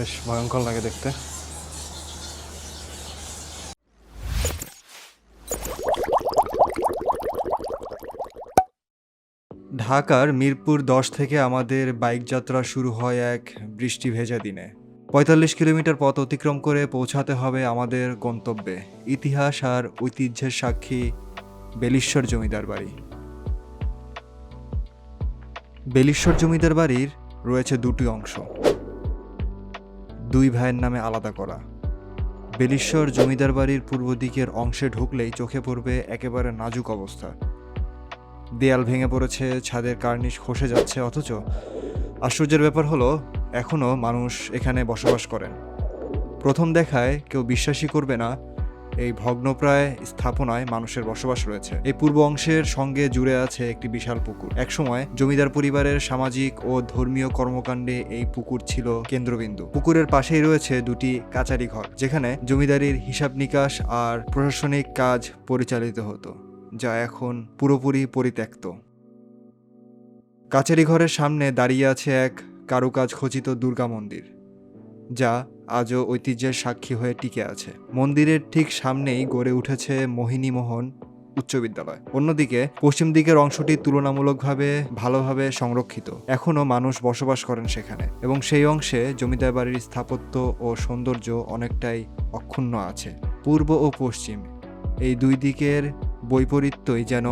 বেশ ভয়ঙ্কর লাগে দেখতে। ঢাকার মিরপুর দশ থেকে আমাদের বাইক যাত্রা শুরু হয় এক বৃষ্টি ভেজা দিনে। পঁয়তাল্লিশ কিলোমিটার পথ অতিক্রম করে পৌঁছাতে হবে আমাদের গন্তব্যে। ইতিহাস আর ঐতিহ্যের সাক্ষী বেলিশ্বর জমিদার বাড়ি। বেলিশ্বর জমিদার বাড়ির রয়েছে দুটি অংশ। দুই ভাইয়ের নামে আলাদা করা। বেলিশ্বর জমিদার বাড়ির পূর্ব দিকের অংশে ঢুকলেই চোখে পড়বে একেবারে নাজুক অবস্থা। দেয়াল ভেঙে পড়েছে, ছাদের কার্নিশ খসে যাচ্ছে, অথচ আশ্চর্যের ব্যাপার হলো এখনও মানুষ এখানে বসবাস করেন। প্রথম দেখায় কেউ বিশ্বাসই করবে না এই ভগ্নপ্রায় স্থাপনায় মানুষের বসবাস রয়েছে। এই পূর্ব অংশের সঙ্গে জুড়ে আছে একটি বিশাল পুকুর। একসময় জমিদার পরিবারের সামাজিক ও ধর্মীয় কর্মকাণ্ডে এই পুকুর ছিল কেন্দ্রবিন্দু। পুকুরের পাশেই রয়েছে দুটি কাচারি ঘর, যেখানে জমিদারির হিসাব নিকাশ আর প্রশাসনিক কাজ পরিচালিত হতো, যা এখন পুরোপুরি পরিত্যক্ত। কাচারি ঘরের সামনে দাঁড়িয়ে আছে এক কারুকাজ খচিত দুর্গা মন্দির, যা আজও ঐতিহ্যের সাক্ষী হয়ে টিকে আছে। মন্দিরের ঠিক সামনেই গড়ে উঠেছে মোহিনীমোহন উচ্চ বিদ্যালয়। অন্যদিকে, পশ্চিম দিকের অংশটি তুলনামূলকভাবে ভালোভাবে সংরক্ষিত। এখনও মানুষ বসবাস করেন সেখানে এবং সেই অংশে জমিদার বাড়ির স্থাপত্য ও সৌন্দর্য অনেকটাই অক্ষুণ্ণ আছে। পূর্ব ও পশ্চিম, এই দুই দিকের বৈপরীত্যই যেন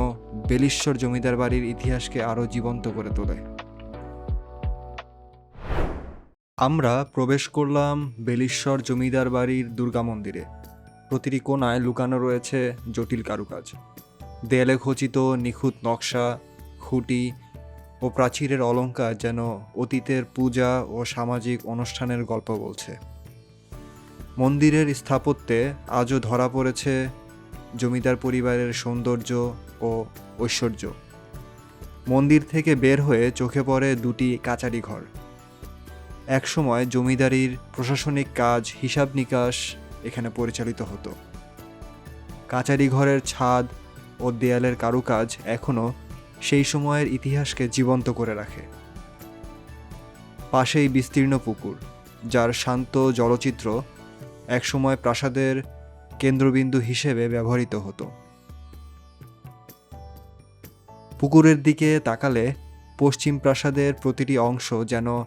বেলিশ্বর জমিদার বাড়ির ইতিহাসকে আরও জীবন্ত করে তোলে। আমরা প্রবেশ করলাম বেলিশ্বর জমিদার বাড়ির দুর্গা মন্দিরে। প্রতিটি কোণায় লুকানো রয়েছে জটিল কারুকাজ। দেয়ালে খচিত নিখুঁত নকশা, খুঁটি ও প্রাচীরের অলংকার যেন অতীতের পূজা ও সামাজিক অনুষ্ঠানের গল্প বলছে। মন্দিরের স্থাপত্যে আজও ধরা পড়েছে জমিদার পরিবারের সৌন্দর্য ও ঐশ্বর্য। মন্দির থেকে বের হয়ে চোখে পড়ে দুটি কাচারি ঘর। একসময় জমিদারির প্রশাসনিক কাজ, হিসাব নিকাশ এখানে পরিচালিত হতো। কাচারি ঘরের ছাদ ও দেয়ালের কারুকাজ এখনও সেই সময়ের ইতিহাসকে জীবন্ত করে রাখে। পাশেই বিস্তীর্ণ পুকুর, যার শান্ত জলচিত্র একসময় প্রাসাদের কেন্দ্রবিন্দু হিসেবে ব্যবহৃত হতো। পুকুরের দিকে তাকালে পশ্চিম প্রাসাদের প্রতিটি অংশ যেন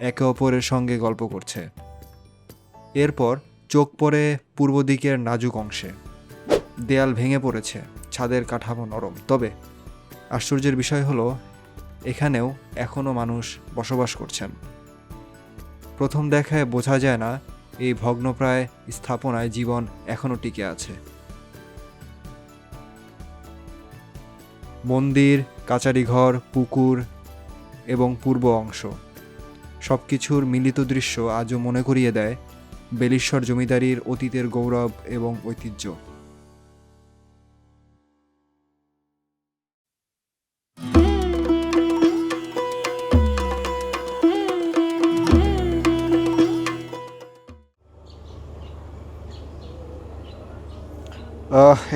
একে অপরের সঙ্গে গল্প করছে। এরপর চোখ পড়ে পূর্ব দিকের নাজুক অংশে। দেয়াল ভেঙে পড়েছে, ছাদের কাঠামো নরম। তবে আশ্চর্যের বিষয় হলো, এখানেও এখনও মানুষ বসবাস করছেন। প্রথম দেখায় বোঝা যায় না, এই ভগ্নপ্রায় স্থাপনায় জীবন এখনও টিকে আছে। মন্দির, কাচারিঘর, পুকুর এবং পূর্ব অংশ। সব কিছুর মিলিত দৃশ্য আজও মনে করিয়ে দেয় বেলিশ্বর জমিদারির অতীতের গৌরব এবং ঐতিহ্য।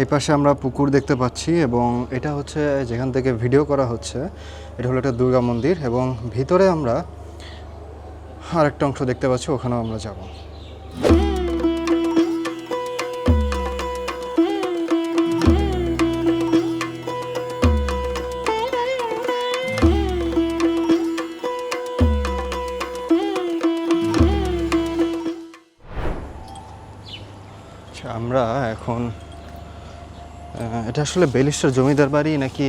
এই পাশে আমরা পুকুর দেখতে পাচ্ছি এবং এটা হচ্ছে যেখান থেকে ভিডিও করা হচ্ছে, এটা হলো একটা দুর্গা মন্দির এবং ভিতরে আমরা আরেকটা অংশ দেখতে পাচ্ছি, ওখানেও আমরা যাব। আচ্ছা আমরা এখন এটা আসলে বেলিশ্বর জমিদার বাড়ি নাকি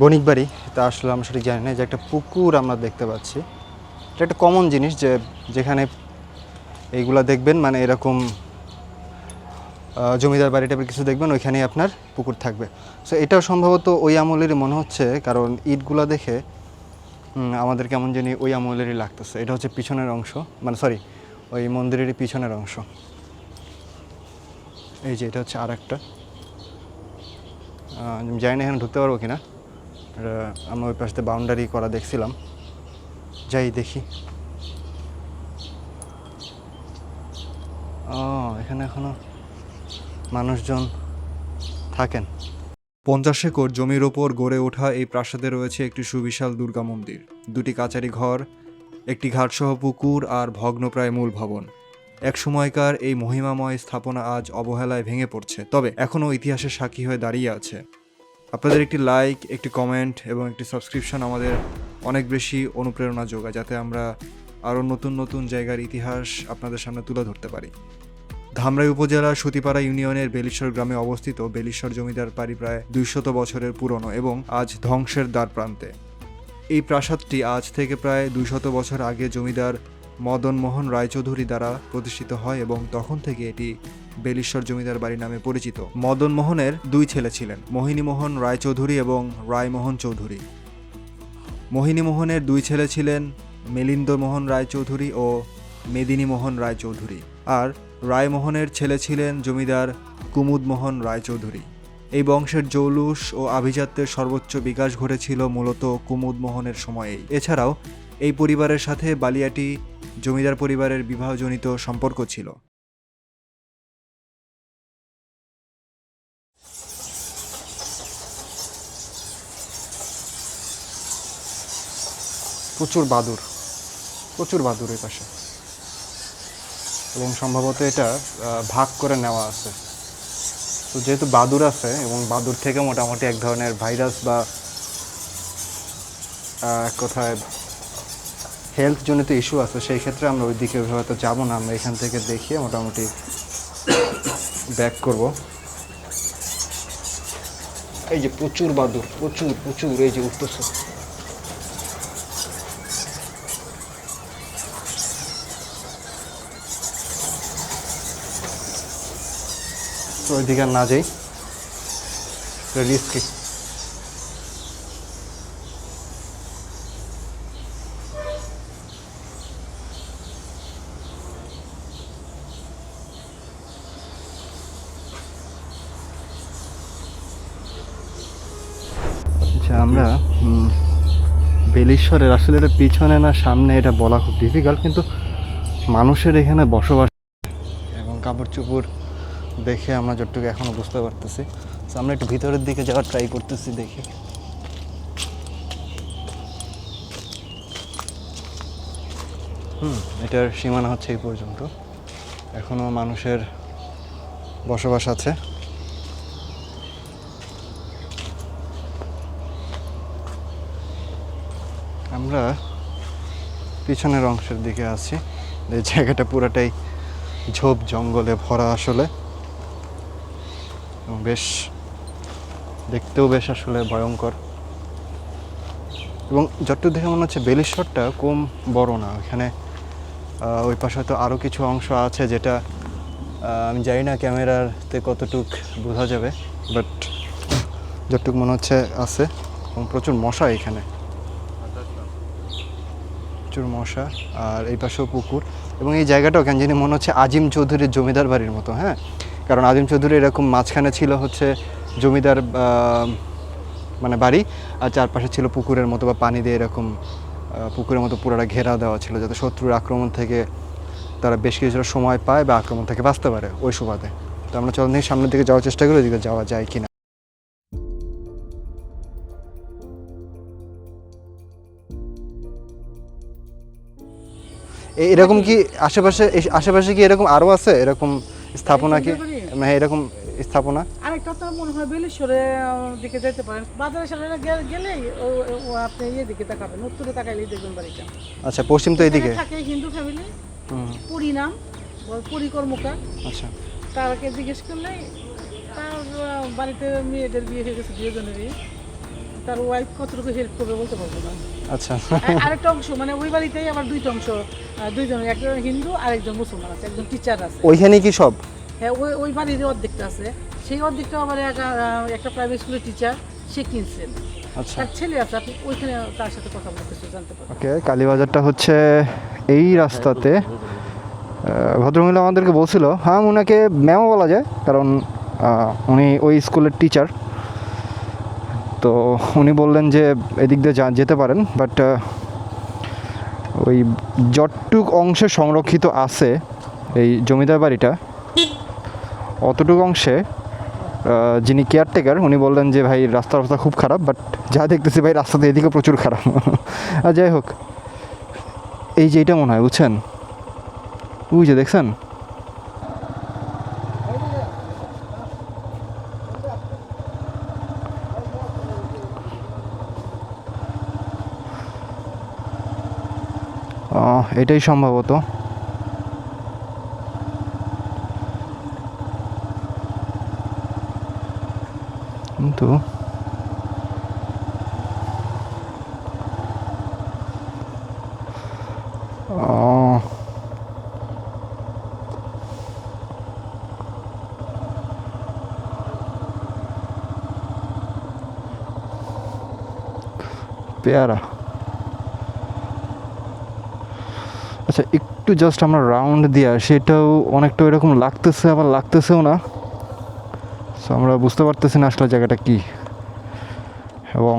বণিক বাড়ি তা আসলে আমরা সঠিক জানি না যে একটা পুকুর আমরা দেখতে পাচ্ছি। এটা একটা কমন জিনিস যে যেখানে এইগুলা দেখবেন মানে এরকম জমিদার বাড়ি টাইপের কিছু দেখবেন, ওইখানেই আপনার পুকুর থাকবে। সো এটাও সম্ভবত ওই আমলেরই মনে হচ্ছে, কারণ ইটগুলা দেখে আমাদের কেমন জানি ওই আমলেরই লাগতেছে। এটা হচ্ছে পিছনের অংশ মানে সরি ওই মন্দিরেরই পিছনের অংশ। এই যে এটা হচ্ছে আর একটা জানি না এখানে ঢুকতে পারব কিনা। আমরা ওই পাশে বাউন্ডারি করা দেখছিলাম। যাই দেখি। ও, এখানে এখনও মানুষজন থাকেন। পঞ্চাশ একর জমির ওপর গড়ে ওঠা এই প্রাসাদে রয়েছে একটি সুবিশাল দুর্গা মন্দির। দুটি কাচারি ঘর, একটি ঘাটসহ পুকুর আর ভগ্নপ্রায় মূল ভবন। এক সময়কার এই মহিমাময় স্থাপনা আজ অবহেলায় ভেঙে পড়ছে, তবে এখনও ইতিহাসের সাক্ষী হয়ে দাঁড়িয়ে আছে। আপনাদের একটি লাইক একটি কমেন্ট এবং একটি সাবস্ক্রিপশন আমাদের অনেক বেশি অনুপ্রেরণা যোগায়, যাতে আমরা আরও নতুন নতুন জায়গার ইতিহাস আপনাদের সামনে তুলে ধরতে পারি। ধামরাই উপজেলার সতীপাড়া ইউনিয়নের বেলিশ্বর গ্রামে অবস্থিত বেলিশ্বর জমিদার বাড়ি প্রায় দুইশত বছরের পুরনো এবং আজ ধ্বংসের দ্বার প্রান্তে। এই প্রাসাদটি আজ থেকে প্রায় দুইশত বছর আগে জমিদার মদন মোহন রায়চৌধুরী দ্বারা প্রতিষ্ঠিত হয় এবং তখন থেকে এটি বেলিশ্বর জমিদার বাড়ি নামে পরিচিত। মদন মোহনের দুই ছেলে ছিলেন, মোহিনী মোহন রায়চৌধুরী এবং রায়মোহন চৌধুরী। মোহিনী মোহনের দুই ছেলে ছিলেন মিলিন্দ মোহন রায়চৌধুরী ও মেদিনী মোহন রায়চৌধুরী। আর রায়মোহনের ছেলে ছিলেন জমিদার কুমুদ মোহন রায়চৌধুরী। এই বংশের জৌলুস ও আভিজাত্যের সর্বোচ্চ বিকাশ ঘটেছিল মূলত কুমুদ মোহনের সময়েই। এছাড়াও এই পরিবারের সাথে বালিয়াটি জমিদার পরিবারের বিবাহজনিত সম্পর্ক ছিল। প্রচুর বাদুর প্রচুর বাদুর এই পাশে। এবং সম্ভবত এটা ভাগ করে নেওয়া আছে। তো যেহেতু বাদুর আছে, এবং বাদুর থেকে মোটামুটি এক ধরনের ভাইরাস বা এক কথায় হেলথ জনিত ইস্যু আছে, সেই ক্ষেত্রে আমরা ওই দিকে হয়তো যাব না। আমরা এখান থেকে দেখিয়ে মোটামুটি ব্যাক করব। এই যে প্রচুর বাদুর, প্রচুর প্রচুর, এই যে উঠতেছে ওইদিকে না যাই। রিস্কি আচ্ছা আমরা বেলিশ্বরের, আসলে এটা পিছনে না সামনে এটা বলা খুব ডিফিকাল্ট কিন্তু মানুষের এখানে বসবাস এবং কাপড় চোপড় দেখে আমরা যতটুকু এখনও বুঝতে পারতেছি। তো আমরা একটু ভিতরের দিকে যাওয়ার ট্রাই করতেছি দেখি। হুম, এটার সীমানা হচ্ছে এই পর্যন্ত। এখনও মানুষের বসবাস আছে। আমরা পিছনের অংশের দিকে আছি। এই জায়গাটা পুরাটাই ঝোপ, জঙ্গলে ভরা আসলে। এবং বেশ দেখতেও বেশ আসলে ভয়ঙ্কর। এবং যতটুকু দেখে মনে হচ্ছে বেলিশ্বরটা কম বড় না। এখানে ওই পাশে হয়তো আরও কিছু অংশ আছে যেটা আমি জানি না ক্যামেরাতে কতটুক বোঝা যাবে, বাট যতটুকু মনে হচ্ছে আছে। এবং প্রচুর মশা এখানে। প্রচুর মশা আর এই পাশেও পুকুর। এবং এই জায়গাটাও কেন জানি মনে হচ্ছে আজিম চৌধুরীর জমিদার বাড়ির মতো হ্যাঁ? কারণ আজিম চৌধুরী এরকম মাঝখানে ছিল হচ্ছে জমিদার মানে বাড়ি, আর চারপাশে ছিল পুকুরের মতো বা পানি দিয়ে এরকম পুকুরের মতো পুরোটা ঘেরা দেওয়া ছিল যাতে শত্রুর আক্রমণ থেকে তারা বেশ কিছুটা সময় পায় বা আক্রমণ থেকে বাঁচতে পারে ওই সুবাদে। তো আমরা চল দেখি সামনের দিকে যাওয়ার চেষ্টা করি ওইদিকে যাওয়া যায় কিনা। এরকম কি আশেপাশে আশেপাশে কি এরকম আরও আছে? এরকম স্থাপনা কি? মানে এরকম স্থাপনা? আরেকটা তো মনে হয় বেলেশ্বরের দিকে যেতে পারেন। বাজারের সামনে গে- গেলেই আপনি ইয়ে দিকে তাকাবেন উত্তরে তাকাইলেই দেখবেন বাড়িটা। আচ্ছা পশ্চিম তো এখানে থাকে হিন্দু ফ্যামিলি হুম, পুরী নাম ও- পুরী কর্মকার। আচ্ছা। তারকে জিজ্ঞেস করলেই তার বাড়িতে মেয়েদের বিয়ে হয়ে গেছে দুজনেরই। তার ওয়াইফ কতটুকু হেল্প করবে বলতে পারব না। আচ্ছা। আর- আরেকটা অংশ মানে ওই বাড়িতেই আবার দুইটা অংশ দুইজন একজন হিন্দু আর একজন মুসলমান আছে একজন টিচার আছে। ওইখানে কি সব? হ্যাঁ ওই ওই বাড়ির অর্ধেকটা আছে। সেই অর্ধেকটা আবার একটা প্রাইভেট স্কুলের টিচার সে কিনছেন। আচ্ছা। তার ছেলে আছে আপনি ওইখানে তার সাথে কথা বলে কিছু জানতে পারবেন ওকে কালীবাজারটা হচ্ছে এই রাস্তাতে। ভদ্রমহিলা আমাদেরকে বলছিল হ্যাঁ ওনাকে ম্যামও বলা যায় কারণ উনি ওই স্কুলের টিচার তো উনি বললেন যে এদিক দিয়ে যেতে পারেন বাট ওই যতটুক অংশে সংরক্ষিত আছে এই জমিদার বাড়িটা অতটুকু অংশে যিনি কেয়ারটেকার উনি বললেন যে, ভাই, রাস্তার অবস্থা খুব খারাপ বাট যা দেখতেছি ভাই, রাস্তাতে এদিকে প্রচুর খারাপ। আর যাই হোক, এই যে এটা মনে হয়, বুঝছেন? ওই যে দেখছেন? এটাই সম্ভবত। কিন্তু পেয়ারা। আচ্ছা একটু জাস্ট আমরা রাউন্ড দিয়ে আসি, এটাও অনেকটা এরকম লাগতেছে, আবার লাগতেছেও না। সো আমরা বুঝতে পারতেছি না আসলে জায়গাটা কি। এবং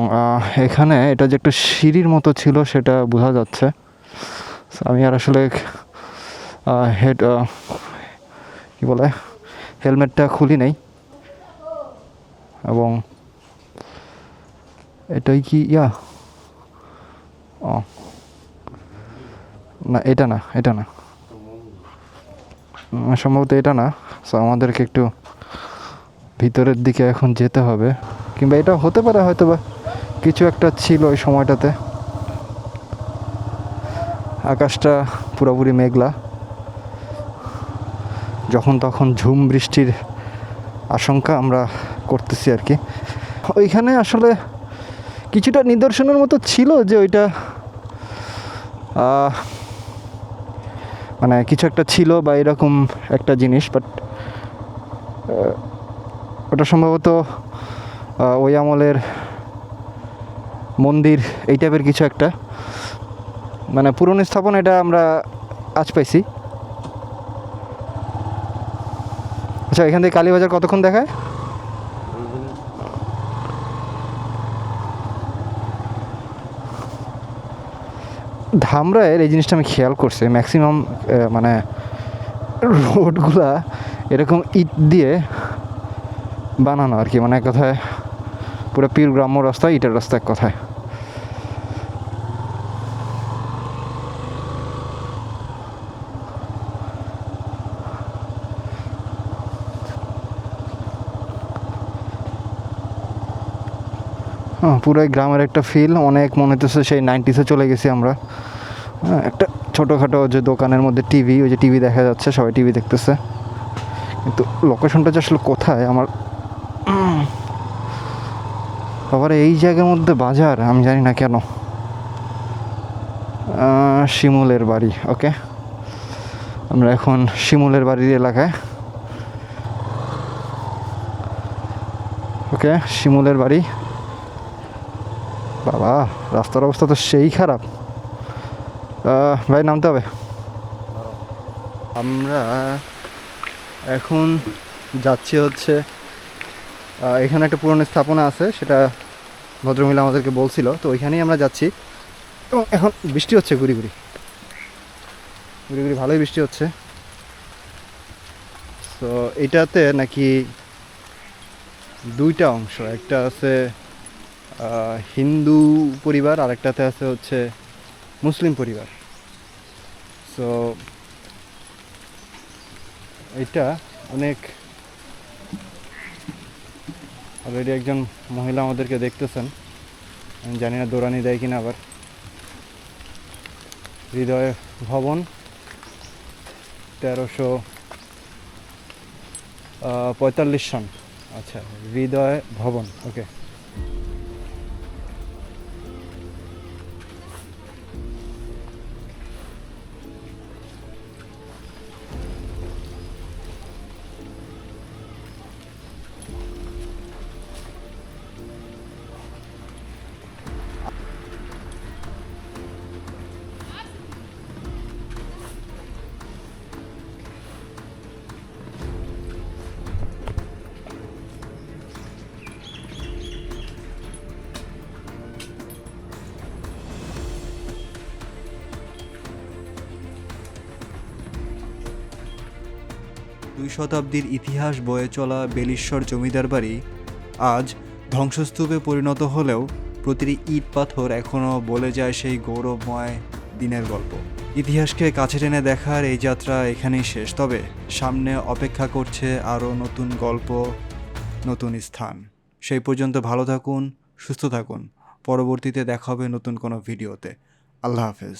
এখানে এটা যে একটা সিঁড়ির মতো ছিল সেটা বোঝা যাচ্ছে। আমি আর আসলে হেড কী বলে, হেলমেটটা খুলি নেই। এবং এটাই কি, ইয়া? ও। না, এটা না এটা না। সম্ভবত এটা না। সো আমাদেরকে একটু ভিতরের দিকে এখন যেতে হবে। কিংবা এটা হতে পারে হয়তো বা কিছু একটা ছিল ওই সময়টাতে। আকাশটা পুরোপুরি মেঘলা। যখন তখন ঝুম বৃষ্টির আশঙ্কা আমরা করতেছি আর কি। ওইখানে আসলে কিছুটা নিদর্শনের মতো ছিল যে ওইটা মানে কিছু একটা ছিল বা এরকম একটা জিনিস বাট ওটা সম্ভবত ওই আমলের মন্দির, এই টাইপের কিছু একটা। মানে পুরনো স্থাপন এটা আমরা আজ পাইছি। আচ্ছা এখান থেকে কালীবাজার কতক্ষণ দেখায়? ধামরায়ের এই জিনিসটা আমি খেয়াল করছি ম্যাক্সিমাম মানে রোডগুলা এরকম ইট দিয়ে বানানো আর কি মানে এক কথায় পুরো পিওর গ্রাম্য রাস্তা ইটের রাস্তা এক কথায়। হ্যাঁ পুরো গ্রামের একটা ফিল অনেক মনে হতেছে সেই নাইনটিসে চলে গেছি আমরা। হ্যাঁ, একটা ছোটোখাটো যে দোকানের মধ্যে টিভি ওই যে টিভি দেখা যাচ্ছে সবাই টিভি দেখতেছে। কিন্তু লোকেশনটা যে আসলে কোথায় আমার আবার এই জায়গার মধ্যে বাজার? আমি জানি না কেন। শিমুলের বাড়ি, ওকে? আমরা এখন শিমুলের বাড়ির এলাকায়। ওকে, শিমুলের বাড়ি। বাবা, রাস্তার অবস্থা তো সেই খারাপ। ভাই, নামতে হবে? আমরা এখন যাচ্ছি হচ্ছে এখানে একটা পুরনো স্থাপনা আছে, সেটা ভদ্রমহিলা আমাদেরকে বলছিল। তো ওইখানেই আমরা যাচ্ছি। এবং এখন বৃষ্টি হচ্ছে ঘুরি ঘুরি ঘুরি ঘুরি ভালোই বৃষ্টি হচ্ছে। তো এটাতে নাকি দুইটা অংশ। একটা আছে হিন্দু পরিবার আর একটাতে আছে হচ্ছে মুসলিম পরিবার। সো এটা অনেক অলরেডি একজন মহিলা আমাদেরকে দেখতেছেন। আমি জানি না দৌড়ানি দেয় কিনা আবার। হৃদয় ভবন তেরোশো পঁয়তাল্লিশ সন আচ্ছা হৃদয় ভবন ওকে শতাব্দীর ইতিহাস বয়ে চলা বেলিশ্বর জমিদার বাড়ি আজ ধ্বংসস্তূপে পরিণত হলেও প্রতিটি ইট পাথর এখনও বলে যায় সেই গৌরবময় দিনের গল্প। ইতিহাসকে কাছে টেনে দেখার এই যাত্রা এখানেই শেষ, তবে সামনে অপেক্ষা করছে আরও নতুন গল্প, নতুন স্থান। সেই পর্যন্ত ভালো থাকুন, সুস্থ থাকুন। পরবর্তীতে দেখা হবে নতুন কোনো ভিডিওতে। আল্লাহ হাফেজ।